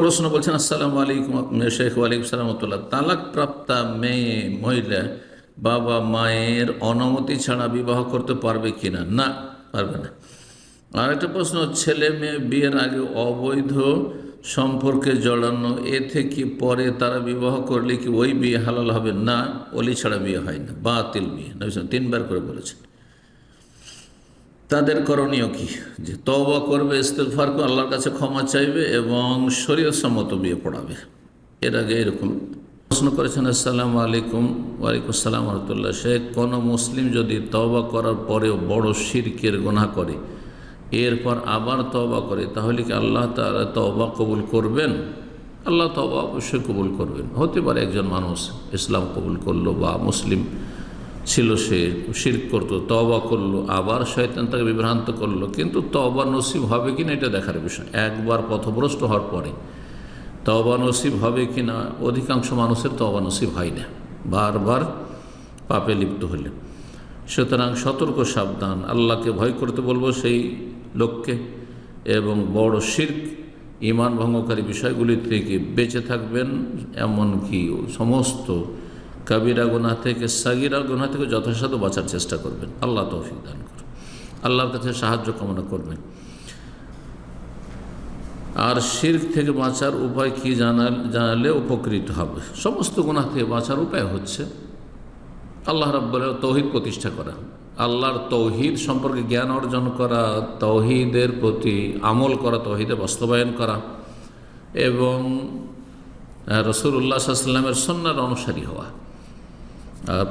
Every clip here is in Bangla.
প্রশ্ন বলছেন, আসসালামু আলাইকুম শেখ ওয়ালাইকুম সালামতুল্লাহ তালাক প্রাপ্তা মেয়ে, মহিলা, বাবা মায়ের অনুমতি ছাড়া বিবাহ করতে পারবে কিনা? না না পারবে না। আর একটা প্রশ্ন, ছেলে মেয়ে বিয়ের আগে অবৈধ সম্পর্কে জড়ানো, এ থেকে পরে তারা বিবাহ করলে কি ওই বিয়ে হালাল হবে? না অলি ছাড়া বিয়ে হয় না, বাতিল বিয়ে। নবী তিনবার করে বলেছেন। তাদের করণীয় কি? যে তওবা করবে ইস্তেফার করে আল্লাহর কাছে ক্ষমা চাইবে এবং শরীর সম্মত বিয়ে পড়াবে। এর আগে এরকম প্রশ্ন করেছেন, আসসালামু আলাইকুম, ওয়ালাইকুম আসসালাম রহমতুল্লাহ শেখ। কোনো মুসলিম যদি তওবা করার পরেও বড় শিরকের গুনাহ করে, এরপর আবার তওবা করে, তাহলে কি আল্লাহ তারা তওবা কবুল করবেন? আল্লাহ তওবা অবশ্যই কবুল করবেন। হতে পারে একজন মানুষ ইসলাম কবুল করল বা মুসলিম ছিল সে, শির্ক করতো তবা করল, আবার শয়তান তাকে বিভ্রান্ত করল, কিন্তু তবা নসিব হবে কিনা এটা দেখার বিষয়। একবার পথভ্রষ্ট হওয়ার পরে তবা নসিব হবে কিনা, অধিকাংশ মানুষের তবা নসিব হয় না। বারবার পাপে লিপ্ত হলে। সুতরাং সতর্ক, সাবধান। আল্লাহকে ভয় করতে বলব সেই লোককে। এবং বড় শির্ক ইমান ভঙ্গকারী বিষয়গুলি থেকে বেঁচে থাকবেন, এমনকি সমস্ত কাবিরা গুনা থেকে, সাগিরা গুনা থেকে যথাসাধ্য বাঁচার চেষ্টা করবেন। আল্লাহ তৌফিক দান করুন। আল্লাহর কাছে সাহায্য কামনা করবেন। আর শির্ক থেকে বাঁচার উপায় কি জানাল, জানালে উপকৃত হবে। সমস্ত গুণা থেকে বাঁচার উপায় হচ্ছে, আল্লাহ রাব্বুলের তৌহিদ প্রতিষ্ঠা করা। আল্লাহর তৌহিদ সম্পর্কে জ্ঞান অর্জন করা, তৌহিদের প্রতি আমল করা, তৌহিদে বাস্তবায়ন করা এবং রসুল্লাহ সাল্লামের সন্ন্যার অনুসারী হওয়া।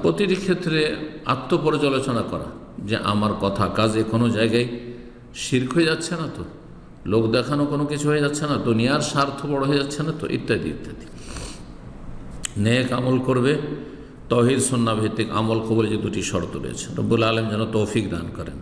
প্রতিটি ক্ষেত্রে আত্মপর্যালোচনা করা যে আমার কথা কাজে কোনো জায়গায় শির্ক হয়ে যাচ্ছে না তো, লোক দেখানো কোনো কিছু হয়ে যাচ্ছে না দুনিয়ার স্বার্থ বড় হয়ে যাচ্ছে না তো, ইত্যাদি ইত্যাদি। নেক আমল করবে তহির সন্না ভিত্তিক আমল কবল যে দুটি শর্ত রয়েছে, রব্বুল আলম যেন তৌফিক দান করেন।